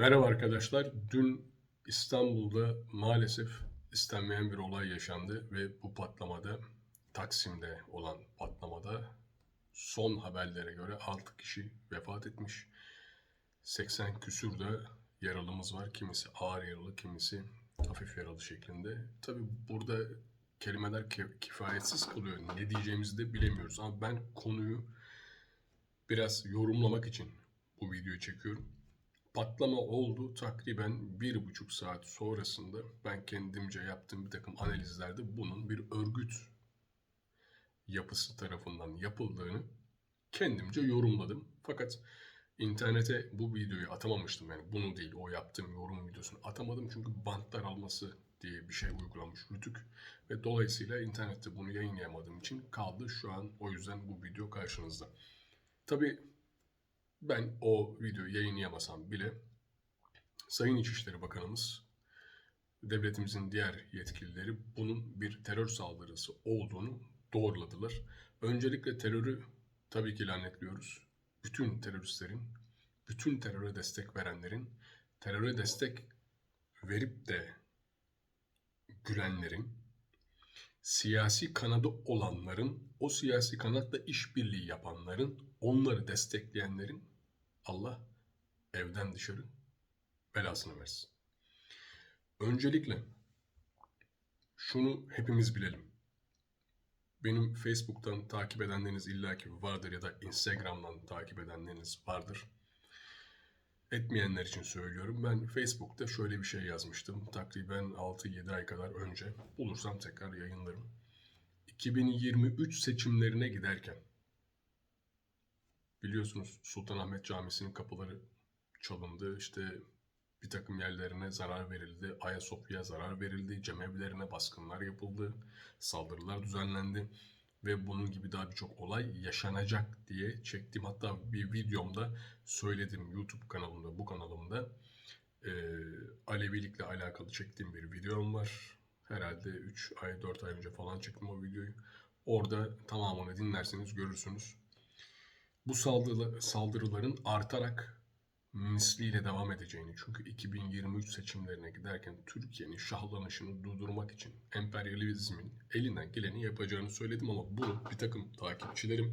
Merhaba arkadaşlar. Dün İstanbul'da maalesef istenmeyen bir olay yaşandı ve bu patlamada Taksim'de olan patlamada son haberlere göre 6 kişi vefat etmiş. 80 küsür de yaralımız var. Kimisi ağır yaralı, kimisi hafif yaralı şeklinde. Tabi burada kelimeler ki- kifayetsiz kalıyor. Ne diyeceğimizi de bilemiyoruz. Ama ben konuyu biraz yorumlamak için bu videoyu çekiyorum. Patlama oldu. Takriben bir buçuk saat sonrasında ben kendimce yaptığım bir takım analizlerde bunun bir örgüt yapısı tarafından yapıldığını kendimce yorumladım. Fakat internete bu videoyu atamamıştım. Yani bunu değil o yaptığım yorum videosunu atamadım. Çünkü bantlar alması diye bir şey uygulamış Rütük. Ve dolayısıyla internette bunu yayınlayamadığım için kaldı şu an. O yüzden bu video karşınızda. Tabii ben o videoyu yayınlayamasam bile Sayın İçişleri Bakanımız, devletimizin diğer yetkilileri bunun bir terör saldırısı olduğunu doğruladılar. Öncelikle terörü tabii ki lanetliyoruz. Bütün teröristlerin, bütün teröre destek verenlerin, teröre destek verip de gülenlerin, siyasi kanadı olanların, o siyasi kanatla işbirliği yapanların, onları destekleyenlerin Allah evden dışarı belasını versin. Öncelikle şunu hepimiz bilelim. Benim Facebook'tan takip edenleriniz illaki vardır ya da Instagram'dan takip edenleriniz vardır. Etmeyenler için söylüyorum. Ben Facebook'ta şöyle bir şey yazmıştım. Takriben 6-7 ay kadar önce. Bulursam tekrar yayınlarım. 2023 seçimlerine giderken biliyorsunuz Sultanahmet Camisi'nin kapıları çalındı. İşte bir takım yerlerine zarar verildi. Ayasofya'ya zarar verildi. Cemevlerine baskınlar yapıldı. Saldırılar düzenlendi. Ve bunun gibi daha birçok olay yaşanacak diye çektim. Hatta bir videomda söyledim YouTube kanalımda, bu kanalımda. Ee, Alevilikle alakalı çektiğim bir videom var. Herhalde 3 ay 4 ay önce falan çektim o videoyu. Orada tamamını dinlerseniz görürsünüz. Bu saldırı, saldırıların artarak misliyle devam edeceğini çünkü 2023 seçimlerine giderken Türkiye'nin şahlanışını durdurmak için emperyalizmin elinden geleni yapacağını söyledim ama bunu bir takım takipçilerim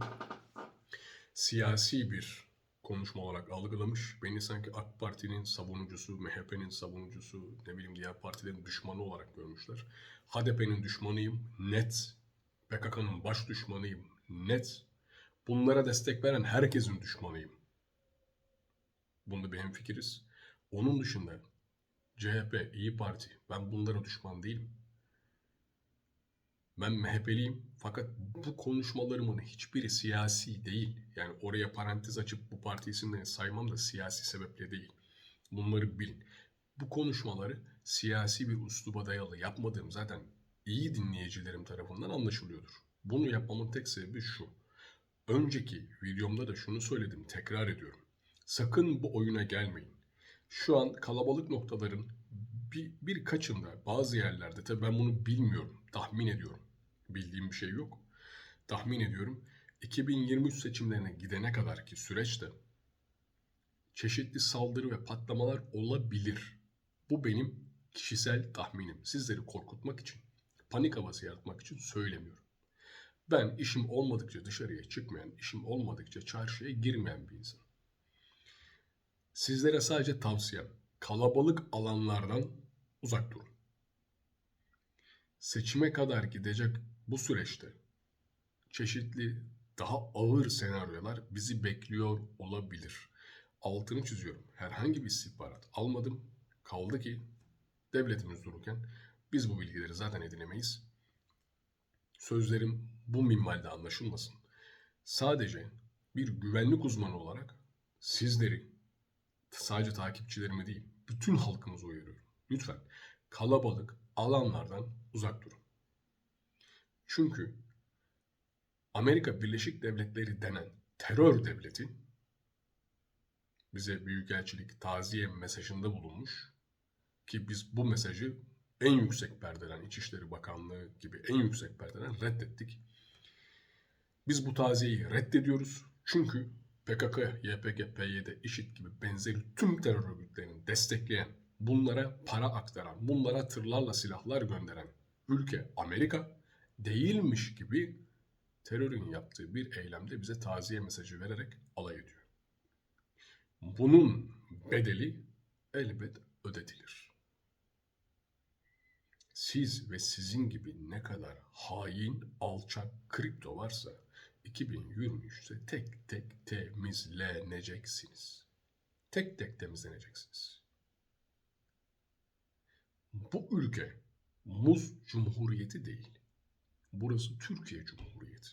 siyasi bir konuşma olarak algılamış. Beni sanki AK Parti'nin savunucusu, MHP'nin savunucusu, ne bileyim diğer partilerin düşmanı olarak görmüşler. HDP'nin düşmanıyım, net. PKK'nın baş düşmanıyım, net. Bunlara destek veren herkesin düşmanıyım. Bunda bir hemfikiriz. Onun dışında CHP, İyi Parti, ben bunlara düşman değilim. Ben MHP'liyim fakat bu konuşmalarımın hiçbiri siyasi değil. Yani oraya parantez açıp bu parti isimlerini saymam da siyasi sebeple değil. Bunları bilin. Bu konuşmaları siyasi bir usluba dayalı yapmadığım zaten iyi dinleyicilerim tarafından anlaşılıyordur. Bunu yapmamın tek sebebi şu. Önceki videomda da şunu söyledim, tekrar ediyorum. Sakın bu oyuna gelmeyin. Şu an kalabalık noktaların bir, birkaçında bazı yerlerde tabii ben bunu bilmiyorum, tahmin ediyorum. Bildiğim bir şey yok. Tahmin ediyorum 2023 seçimlerine gidene kadar ki süreçte çeşitli saldırı ve patlamalar olabilir. Bu benim kişisel tahminim. Sizleri korkutmak için, panik havası yaratmak için söylemiyorum. Ben işim olmadıkça dışarıya çıkmayan, işim olmadıkça çarşıya girmeyen bir insanım. Sizlere sadece tavsiyem kalabalık alanlardan uzak durun. Seçime kadar gidecek bu süreçte çeşitli daha ağır senaryolar bizi bekliyor olabilir. Altını çiziyorum. Herhangi bir istihbarat almadım. Kaldı ki devletimiz dururken biz bu bilgileri zaten edinemeyiz. Sözlerim bu minvalde anlaşılmasın. Sadece bir güvenlik uzmanı olarak sizleri sadece takipçilerimi değil, bütün halkımızı uyarıyorum. Lütfen kalabalık alanlardan uzak durun. Çünkü Amerika Birleşik Devletleri denen terör devleti bize büyükelçilik taziye mesajında bulunmuş ki biz bu mesajı en yüksek perdeden İçişleri Bakanlığı gibi en yüksek perdeden reddettik. Biz bu taziyeyi reddediyoruz çünkü PKK, YPG, PYD, IŞİD gibi benzeri tüm terör örgütlerini destekleyen, bunlara para aktaran, bunlara tırlarla silahlar gönderen ülke Amerika değilmiş gibi terörün yaptığı bir eylemde bize taziye mesajı vererek alay ediyor. Bunun bedeli elbet ödetilir. Siz ve sizin gibi ne kadar hain, alçak kripto varsa 2023'te tek tek temizleneceksiniz. Tek tek temizleneceksiniz. Bu ülke Muz Cumhuriyeti değil. Burası Türkiye Cumhuriyeti.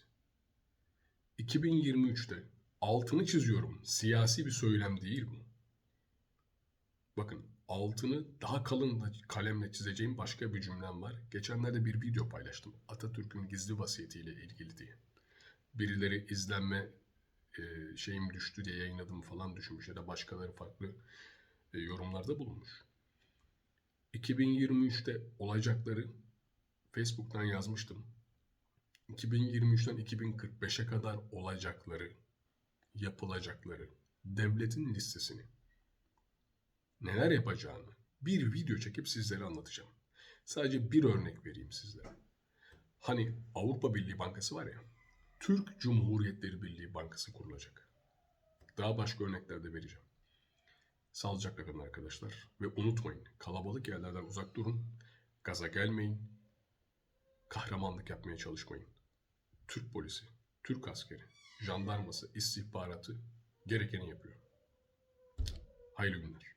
2023'te altını çiziyorum. Siyasi bir söylem değil bu. Bakın altını daha kalın kalemle çizeceğim başka bir cümlem var. Geçenlerde bir video paylaştım. Atatürk'ün gizli vasiyetiyle ilgili diye. Birileri izlenme e, şeyim düştü diye yayınladım falan düşünmüş ya da başkaları farklı e, yorumlarda bulunmuş. 2023'te olacakları Facebook'tan yazmıştım. 2023'ten 2045'e kadar olacakları, yapılacakları, devletin listesini, neler yapacağını bir video çekip sizlere anlatacağım. Sadece bir örnek vereyim sizlere. Hani Avrupa Birliği Bankası var ya, Türk Cumhuriyetleri Birliği Bankası kurulacak. Daha başka örnekler de vereceğim. Sağlıcakla kalın arkadaşlar. Ve unutmayın kalabalık yerlerden uzak durun. Gaza gelmeyin. Kahramanlık yapmaya çalışmayın. Türk polisi, Türk askeri, jandarması, istihbaratı gerekeni yapıyor. Hayırlı günler.